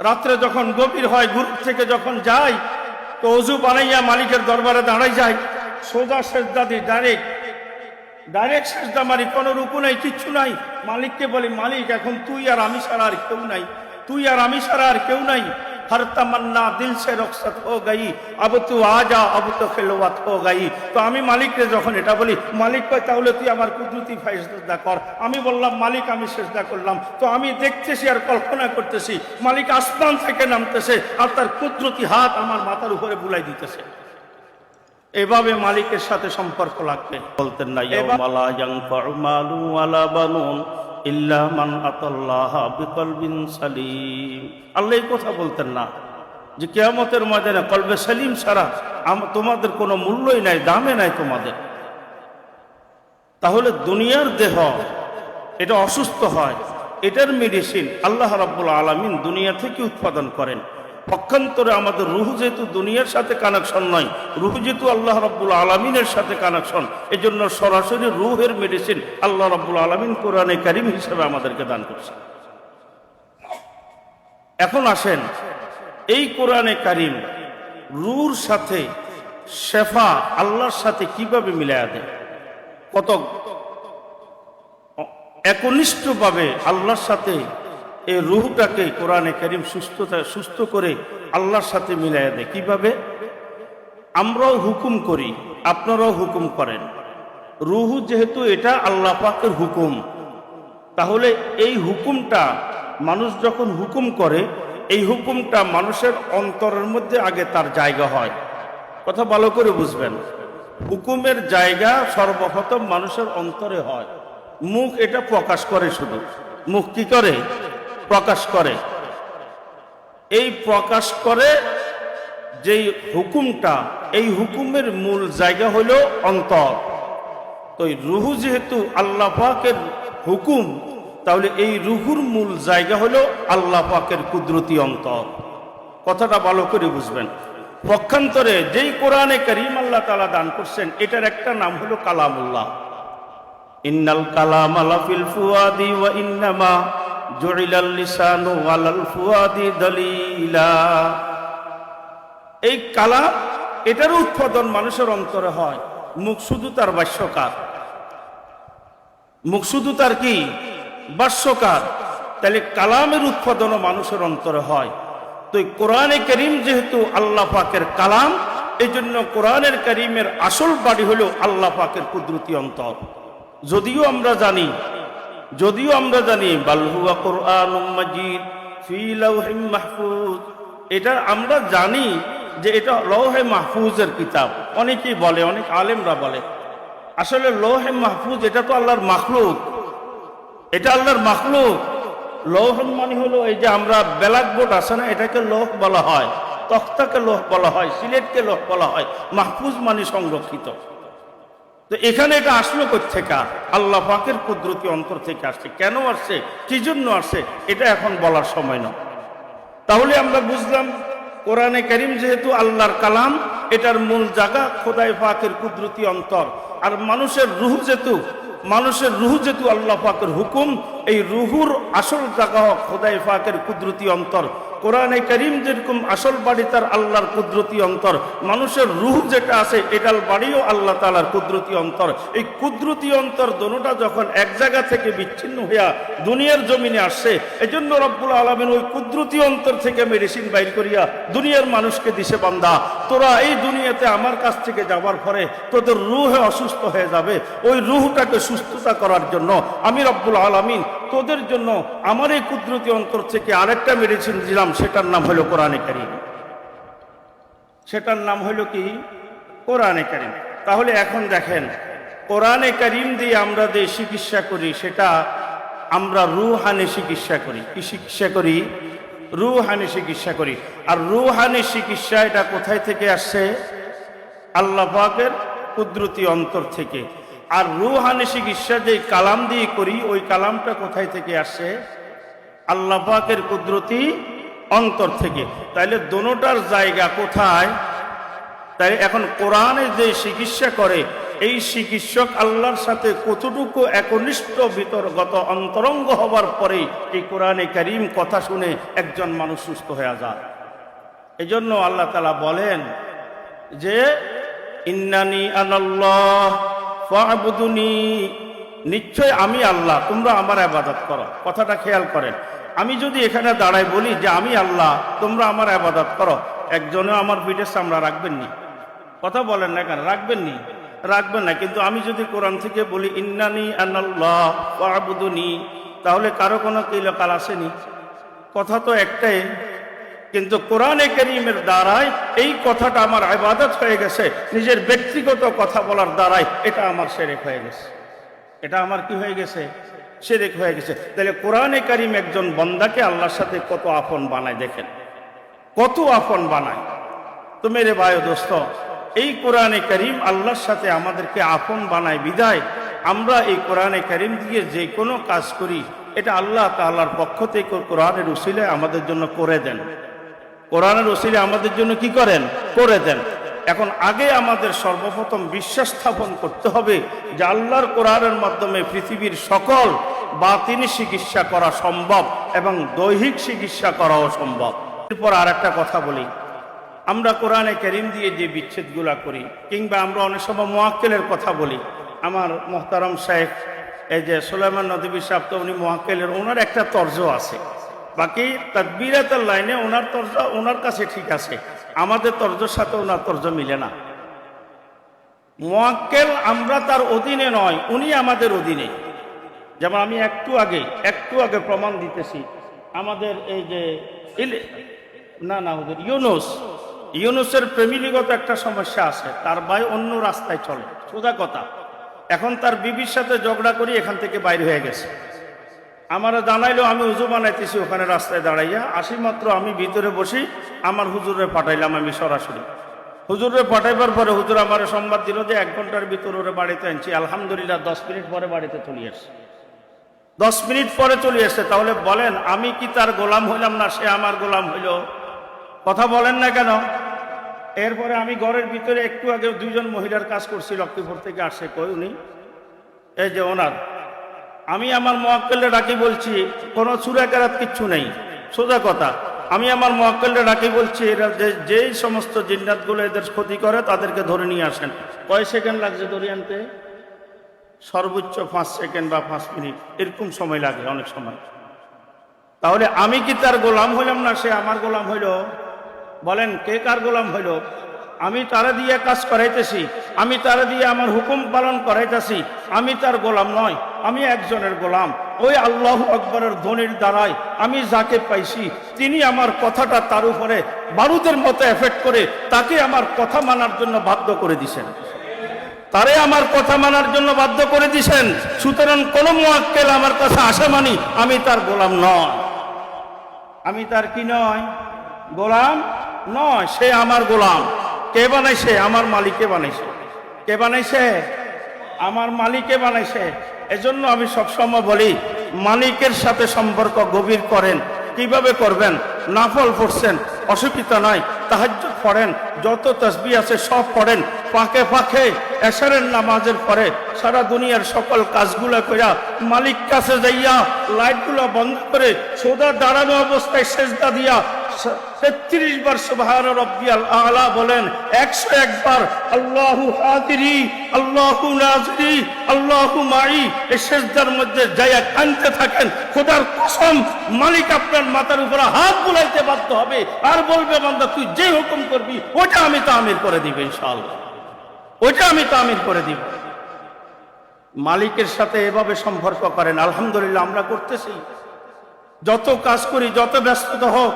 রাত্রে যখন গভীর হয় গ্রুপ থেকে যখন যাই, তো অজু বানাইয়া মালিকের দরবারে দাঁড়াই যায় সোজা সেজদা দিই ডাইরেক্ট ডাইরেক্ট সেজদা মারি, কোনো রুকু নাই, কিচ্ছু নাই। মালিককে বলি, মালিক, এখন তুই আর আমি ছাড়া আর কেউ নাই। তুই আর আমি ছাড়া আর কেউ নাই। হর তমন্না দিল সে রকসত হো গই আব তু আজা আব তো খেলোয়াত হো গই তো আমি মালিককে যখন এটা বলি মালিক কয় তাহলে তুই আমার কুদরতি ফাইসদা কর। আমি বললাম মালিক আমি সেজদা করলাম। তো আমি দেখতেছি আর কল্পনা করতেছি মালিক আসমান থেকে নামতেছে আর তার কুদরতি হাত আমার মাথার উপরে বুলাই দিতেছে। এভাবে মালিকের সাথে সম্পর্ক লাগবে। বলতেন না ইয়াউমালা ইয়ানফাউ মালু ওয়ালা বানুন ইল্লা মান আতাল্লাহ বিকলবিন সালিম। আল্লাহ এই কথা বলতেন না যে কিয়ামতের ময়দানে কলবে সালিম ছাড়া তোমাদের কোনো মূল্যই নাই, দামে নাই তোমাদের। তাহলে দুনিয়ার দেহ, এটা অসুস্থ হয়, এটার মেডিসিন আল্লাহ রাব্বুল আলমিন দুনিয়া থেকে উৎপাদন করেন। পক্ষান্তরে আমাদের রুহু যেহেতু দুনিয়ার সাথে কানেকশন নয়, রুহু যেহেতু আল্লাহ রাব্বুল আলমিনের সাথে কানেকশন এই জন্য সরাসরি রুহের মেডিসিন আল্লাহ রাব্বুল আলমিন কোরআনে কারিম হিসেবে আমাদেরকে দান করছে। এখন আসেন, এই কোরআনে কারিম রুর সাথে শেফা আল্লাহর সাথে কীভাবে মিলায়া দেয়? কত একনিষ্ঠভাবে আল্লাহর সাথে এই রুহটাকে কোরআনে করিম সুস্থতা, সুস্থ করে আল্লাহর সাথে মিলাই দেয়। কীভাবে? আমরাও হুকুম করি, আপনারাও হুকুম করেন। রুহু যেহেতু এটা আল্লাহ পাকের হুকুম, তাহলে এই হুকুমটা মানুষ যখন হুকুম করে, এই হুকুমটা মানুষের অন্তরের মধ্যে আগে তার জায়গা হয়। কথা ভালো করে বুঝবেন। হুকুমের জায়গা সর্বপ্রথম মানুষের অন্তরে হয়। মুখ এটা প্রকাশ করে শুধু। মুখ কি করে? প্রকাশ করে। এই প্রকাশ করে যেই হুকুমটা, এই হুকুমের মূল জায়গা হলো অন্তর। তো এই রুহু যেহেতু আল্লাহ পাকের হুকুম, তাহলে এই রুহুর মূল জায়গা হলো আল্লাহ পাকের কুদরতি অন্তর। কথাটা ভালো করে বুঝবেন। পক্ষান্তরে যেই কোরআনে করিম আল্লাহ তালা দান করছেন, এটার একটা নাম হলো কালামুল্লাহ। ইন্নাল কালাম আলাফিল ফুয়াদি ওয়া ইন্নামা জুইলাল লিসানু আলাল ফুয়াদি দলিলা। এই কালাম এটার উৎপাদন মানুষের অন্তরে হয়। মুখ শুধু তার বাস্যকার। মুখ শুধু তার কি? বাস্যকার। তাহলে কালামের উৎপাদনও মানুষের অন্তরে হয়। তো কোরআনে করিম যেহেতু আল্লাহ পাকের কালাম এই জন্য কোরআনের করিমের আসল বাড়ি হলো আল্লাহ পাকের কুদরতি অন্তর। যদিও আমরা জানি যদিও আমরা জানি বালহুয়া কোরআন মাজিদ, ফি মাহফুজ। এটা আমরা জানি যে এটা লৌহে মাহফুজের কিতাব। অনেকেই বলে, অনেক আলেমরা বলে, আসলে লৌহে মাহফুজ এটা তো আল্লাহর মাখলুক। এটা আল্লাহর মাখলুক। লৌহ মানে হলো এই যে আমরা ব্ল্যাক বোর্ড আছে না, এটাকে লোহ বলা হয়, তক্তাকে লোহ বলা হয়, সিলেটকে লোহ বলা হয়, মাহফুজ মানে সংরক্ষিত। তো এখানে এটা আসলো থেকে আল্লাহ পাকের কুদরতি অন্তর থেকে আসছে। কেন আসছে? কি জন্য আসছে? এটা এখন বলার সময় নয়। তাহলে আমরা বুঝলাম, কোরআনে করিম যেহেতু আল্লাহর কালাম, এটার মূল জায়গা খোদাই পাকের কুদরতি অন্তর। আর মানুষের রুহ যেহেতু, মানুষের রুহ যেহেতু আল্লাহ পাকের হুকুম এই রুহুর আসল জায়গা হোক খোদাই পাকের কুদরতি অন্তর। কোরআনে করিম যেরকম আসল বাড়ি তার আল্লাহর কুদরতি অন্তর। মানুষের রুহ যেটা আছে, এটার বাড়িও আল্লাহ তালার কুদরতি অন্তর। এই কুদরতি অন্তর দোনোটা যখন এক জায়গা থেকে বিচ্ছিন্ন হইয়া দুনিয়ার জমিনে আসছে এই জন্য রব্বুল আলমিন ওই কুদরতি অন্তর থেকে মেডিসিন বাইর করিয়া দুনিয়ার মানুষকে দিছে, বান্দা, তোরা এই দুনিয়াতে আমার কাছ থেকে যাবার পরে তোদের রুহে অসুস্থ হয়ে যাবে। ওই রুহটাকে সুস্থতা করার জন্য আমি রব্বুল আলমিন তোদের জন্য আমার এই কুদরতি অন্তর থেকে আরেকটা মেডিসিন দিলাম, সেটার নাম হলো কোরআনে কারিম। সেটার নাম হলো কি? কোরআনে কারিম। তাহলে এখন দেখেন, কোরআনে কারিম দিয়ে আমরা যে চিকিৎসা করি, সেটা আমরা রুহানি চিকিৎসা করি। কি চিকিৎসা করি? রুহানি চিকিৎসা করি। আর রুহানি চিকিৎসা এটা কোথায় থেকে আসছে? আল্লাহ পাকের কুদরতি অন্তর থেকে। আর রুহানি চিকিৎসা যে কালাম দিয়ে করি, ওই কালামটা কোথায় থেকে আসে? আল্লাহ পাকের কুদরতি অন্তর থেকে। তাইলে দোনোটার জায়গা কোথায়? তাই এখন কোরআনে যে চিকিৎসা করে, এই চিকিৎসক আল্লাহর সাথে কতটুকু একনিষ্ঠ বিতর্গত অন্তরঙ্গ হবার পরেই এই কোরআনে করিম কথা শুনে একজন মানুষ সুস্থ হয়ে যায়। এই জন্য আল্লাহ তালা বলেন যে, ইন্নানি আনাল্লাহ নিশ্চয় আমি আল্লাহ, তোমরা আমার আবাদত করো। কথাটা খেয়াল করেন। আমি যদি এখানে দাঁড়াই বলি যে আমি আল্লাহ, তোমরা আমার আবাদত করো, একজনও আমার পিঠের সামরা রাখবেননি কথা বলেন না কেন? রাখবেননি রাখবেন না। কিন্তু আমি যদি কোরআন থেকে বলি, ইন্নানি আনাল্লাহ তাহলে কারও কোনো কিলকাল আসেনি। কথা তো একটাই কিন্তু কোরআনে করিমের দ্বারাই এই কথাটা আমার আবাদত হয়ে গেছে, নিজের ব্যক্তিগত কথা বলার দ্বারাই এটা আমার সেরেক হয়ে গেছে। এটা আমার কি হয়ে গেছে? সেরেক হয়ে গেছে। তাহলে কোরআনে করিম একজন বন্দাকে আল্লাহর সাথে কত আপন বানায় দেখেন? কত আপন বানায়? তো মেরে ভাই দোস্ত, এই কোরআনে করিম আল্লাহর সাথে আমাদেরকে আপন বানায় বিদায়। আমরা এই কোরআনে করিম দিয়ে যে কোনো কাজ করি, এটা আল্লাহ তাআলার পক্ষ থেকে কোরআনের উসিলে আমাদের জন্য করে দেন। কোরআনের ওসিলে আমাদের জন্য কি করেন? করে দেন। এখন আগে আমাদের সর্বপ্রথম বিশ্বাস স্থাপন করতে হবে যে আল্লাহর কোরআনের মাধ্যমে পৃথিবীর সকল বাতিনি চিকিৎসা করা সম্ভব এবং দৈহিক চিকিৎসা করাও সম্ভব। এরপর আর একটা কথা বলি। আমরা কোরআনে কেরিম দিয়ে যে বিচ্ছেদগুলা করি, কিংবা আমরা অনেক সময় মোয়াক্কেলের কথা বলি। আমার মোহতারাম সাহেব এই যে সুলাইমান নদী সাহেব তো উনি মোয়াক্কেলের, ওনার একটা তর্জ আছে। বাকি তকবিরাতের লাইনে ওনার তর্জ, ওনার কাছে ঠিক আছে। আমাদের তর্জের সাথে ওনার তর্জ মিলে না। মোয়াক্কেল আমরা তার অধীনে নয়, উনি আমাদের অধীনে। যেমন আমি একটু আগে একটু আগে প্রমাণ দিতেছি, আমাদের এই যে না না ওদের ইউনুস। ইউনুসের প্রেমিলিগত একটা সমস্যা আছে, তার ভাই অন্য রাস্তায় চলে। সোজা কথা, এখন তার বিবির সাথে ঝগড়া করি এখান থেকে বাইরে হয়ে গেছে। আমারা জানাইলো, আমি উজু বানাইতেছি ওখানে রাস্তায় দাঁড়াইয়া। আসি মাত্র আমি ভিতরে বসি, আমার হুজুরে পাঠাইলাম আমি সরাসরি। হুজুরে পাঠাইবার পরে হুজুর আমার সংবাদ দিল যে এক ঘণ্টার ভিতরে ওরে বাড়িতে আনছি। আলহামদুলিল্লাহ, দশ মিনিট পরে বাড়িতে চলে আসছে। দশ মিনিট পরে চলে আসছে। তাহলে বলেন, আমি কি তার গোলাম হইলাম না সে আমার গোলাম হইল? কথা বলেন না কেন? এরপরে আমি ঘরের ভিতরে একটু আগে দুইজন মহিলার কাজ করছি, লক্ষ্মীপুর থেকে আসছে কই উনি? এই যে ওনার। আমি আমার মোয়াক্কেলে ডাকি বলছি, কোনো চুরাকারাত কিচ্ছু নেই। সোজা কথা, আমি আমার মোয়াক্কেলে ডাকি বলছি, এরা যে, যেই সমস্ত জিন্নাতগুলো এদের ক্ষতি করে তাদেরকে ধরে নিয়ে আসেন। কয় সেকেন্ড লাগছে ধরে আনতে? সর্বোচ্চ পাঁচ সেকেন্ড বা পাঁচ মিনিট, এরকম সময় লাগে অনেক সময়। তাহলে আমি কি তার গোলাম হইলাম না সে আমার গোলাম হইল? বলেন, কে কার গোলাম হইল? আমি তারা দিয়ে কাজ করাইতেছি, আমি তারা দিয়ে আমার হুকুম পালন করাইতেছি, আমি তার গোলাম নয়, আমি একজনের গোলাম। ওই আল্লাহ আকবরের ধ্বনির দ্বারাই আমি যাকে পাইছি, তিনি আমার কথাটা তার উপরে বারুদের মতো এফেক্ট করে তাকে আমার কথা মানার জন্য বাধ্য করে দিছেন। তারে আমার কথা মানার জন্য বাধ্য করে দিছেন, সুতরাং কোন মোয়াক্কেল আমার কাছে আসে মানি, আমি তার গোলাম নয়। আমি তার কি নয়? গোলাম নয়, সে আমার গোলাম। কে বানাইছে? আমার মালিকে বানাইছে। কে বানাইছে? আমার মালিকে বানাইছে। এজন্য আমি সবসময় বলি, মালিকের সাথে সম্পর্ক গভীর করেন। কীভাবে করবেন? নাফল পড়ছেন, অসুবিধা নাই তাহাজ্য পড়েন, যত তসবি আছে সব পড়েন, ফাঁকে ফাঁকে এশারের নামাজের পরে সারা দুনিয়ার সকল কাজগুলো কইরা মালিক কাছে যাইয়া লাইটগুলো বন্ধ করে সোজা দাঁড়ানো অবস্থায় সেজদা দিয়া তেত্রিশ বার সুবহান রব্বিয়াল আলা বলেন, একশো একবার, আল্লাহু হাদিরি, আল্লাহু নাজরি, আল্লাহু মাই। এই সেজদার মধ্যে যাইয়া কানতে থাকেন। খোদার কসম, মালিক আপনার মাথার উপরে হাত বুলাইতে বাধ্য হবে। আর বলবে, বান্দা, তুই যে হুকুম করবি ওটা আমি তামির করে দিব ইনশাআল্লাহ। ওটা আমি তামির করে দিব। মালিকের সাথে এভাবে সম্পর্ক করেন, আলহামদুলিল্লাহ, আমরা করতেছি। যত কাজ করি, যত ব্যস্ততা হোক